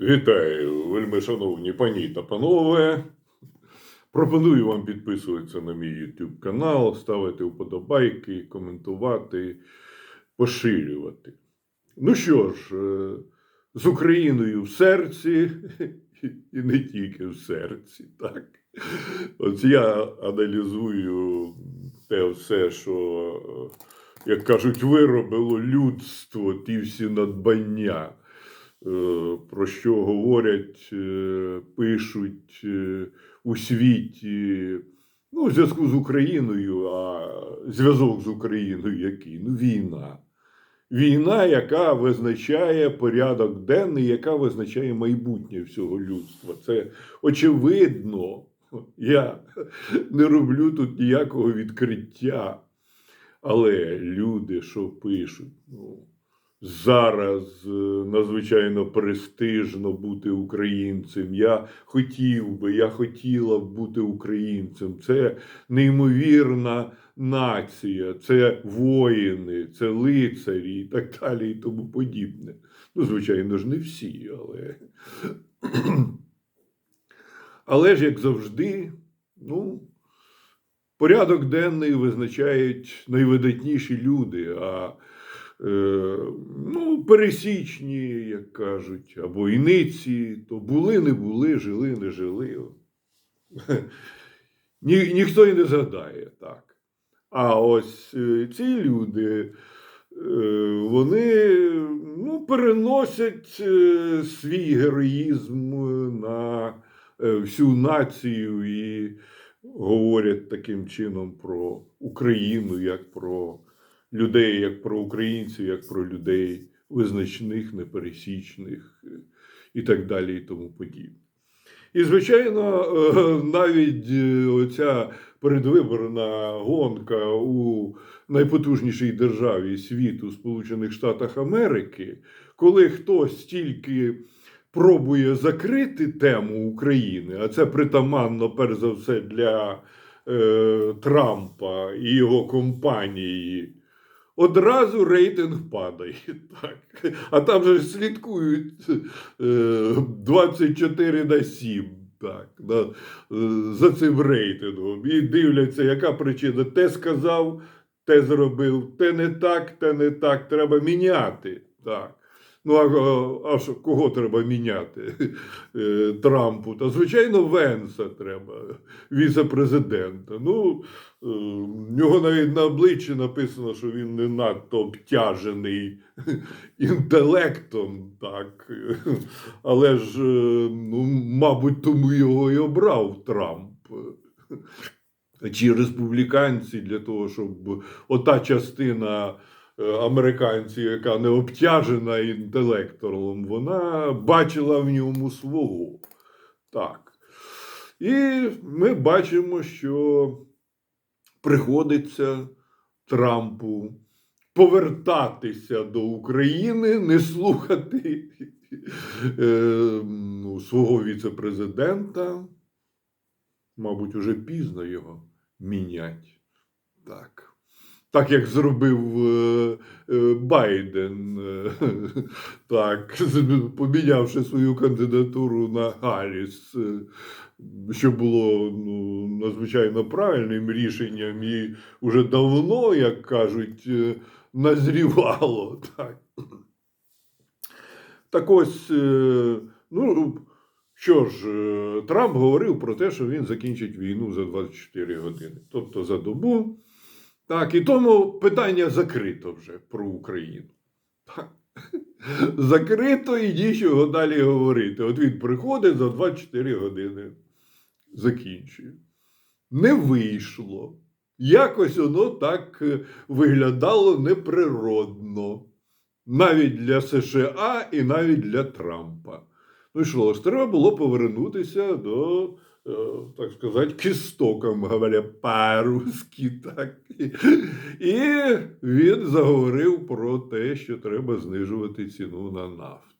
Вітаю, вельми шановні пані та панове. Пропоную вам підписуватися на мій YouTube канал, ставити вподобайки, коментувати, поширювати. Ну що ж, е, з Україною в серці, і не тільки в серці, так. От я аналізую те все, що, е, як кажуть, виробило людство, ті всі надбання про що говорять, е, пишуть е, у світі. Ну, в зв'язку з Україною, а зв'язок з Україною який? Ну, війна. Війна, яка визначає порядок денний, яка визначає майбутнє всього людства. Це очевидно. Я не роблю тут ніякого відкриття. Але люди, що пишуть, ну, зараз е, надзвичайно престижно бути українцем. Я хотів би, я хотіла б бути українцем. Це неймовірна нація, це воїни, це лицарі і так далі, і тому подібне. Ну, звичайно ж, не всі, але. Але ж, як завжди, ну, порядок денний визначають найвидатніші люди. а ну, пересічні, як кажуть, або іниці, то були, не були, жили, не жили. Ні, ніхто і не згадає так. А ось е, ці люди, е, вони ну, переносять е, свій героїзм на е, всю націю і говорять таким чином про Україну, як про людей, як про українців, як про людей визначних, непересічних е, і так далі, і тому подібне. І, звичайно, е, навіть е, оця передвиборна гонка у найпотужнішій державі світу, Сполучених Штатах Америки, коли хтось тільки пробує закрити тему України, а це притаманно, перш за все, для е, Трампа і його компанії, одразу рейтинг падає. Так. А там же слідкують е, 24 на 7 так, на, е, за цим рейтингом. І дивляться, яка причина. Те сказав, те зробив, те не так, те не так. Треба міняти. Так. Ну, а, а, що, кого треба міняти? Е, Трампу? Та, звичайно, Венса треба, віце-президента. Ну, е, в нього навіть на обличчі написано, що він не надто обтяжений інтелектом, так. Але ж, е, ну, мабуть, тому його і обрав Трамп. Чи республіканці для того, щоб ота частина е, американців, яка не обтяжена інтелектом, вона бачила в ньому свого. Так. І ми бачимо, що приходиться Трампу повертатися до України, не слухати е, ну, свого віце-президента. Мабуть, уже пізно його мінять. Так. Так як зробив е, е, Байден, е, так, помінявши свою кандидатуру на Гарріс, е, що було ну, надзвичайно правильним рішенням і вже давно, як кажуть, назрівало. Так, так ось, ну, що ж, Трамп говорив про те, що він закінчить війну за 24 години, тобто за добу. Так, і тому питання закрито вже про Україну. Так. Закрито і нічого далі говорити. От він приходить за 24 години, закінчує. Не вийшло. Якось воно так е, виглядало неприродно. Навіть для США і навіть для Трампа. Ну що ж, треба було повернутися до, так сказать, к істокам, говоря по-русски, так. І він заговорив про те, що треба знижувати ціну на нафту.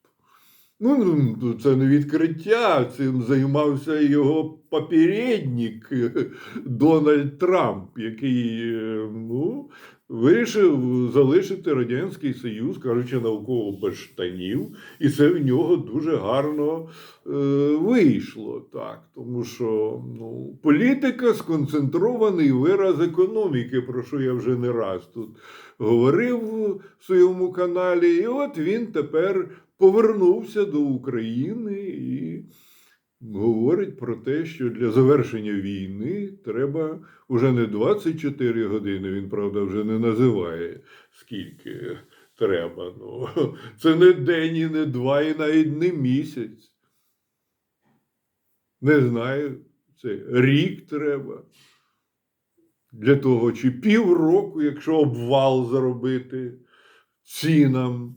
Ну, ну, це не відкриття, цим займався його попередник е, Дональд Трамп, який е, ну, вирішив залишити Радянський Союз, кажучи науково без штанів, і це в нього дуже гарно е, вийшло. Так, тому що ну, політика сконцентрований вираз економіки, про що я вже не раз тут говорив в своєму каналі. І от він тепер повернувся до України і говорить про те, що для завершення війни треба уже не 24 години. Він, правда, вже не називає скільки треба. Ну, це не день, і не два, і навіть не місяць. Не знаю, це рік треба. Для того, чи півроку, якщо обвал зробити цінам.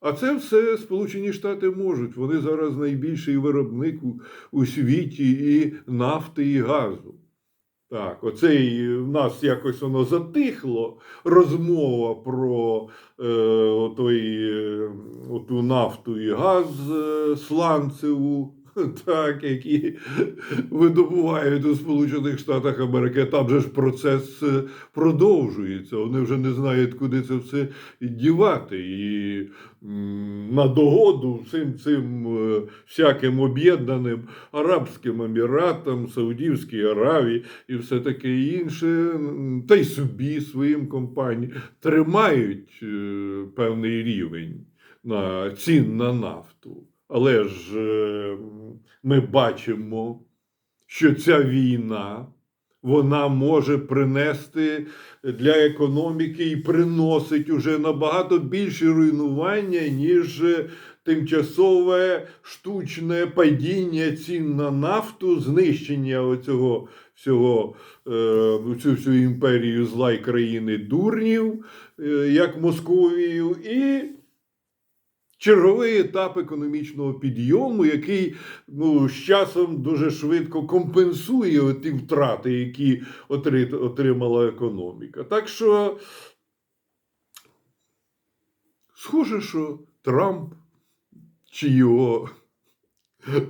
А це все Сполучені Штати можуть. Вони зараз найбільший виробник у, у світі і нафти, і газу. Так, оцей в нас якось воно затихло. Розмова про е, той, е, оту нафту і газ е, сланцеву, так, які видобувають у Сполучених Штатах Америки. Там же ж процес е, продовжується. Вони вже не знають, куди це все дівати. І на догоду всім цим е, всяким об'єднаним Арабським Еміратам, Саудівській Аравії і все таке інше, та й собі своїм компаніям тримають е, певний рівень на цін на нафту. Але ж е, ми бачимо, що ця війна вона може принести для економіки і приносить уже набагато більше руйнування, ніж тимчасове штучне падіння цін на нафту, знищення оцього всього, е, цю всю імперію зла й країни дурнів, е, як Московію, і черговий етап економічного підйому, який ну, з часом дуже швидко компенсує ті втрати, які отримала економіка. Так що, схоже, що Трамп чи його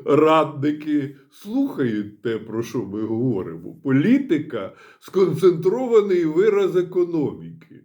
радники слухають те, про що ми говоримо. Політика сконцентрований вираз економіки.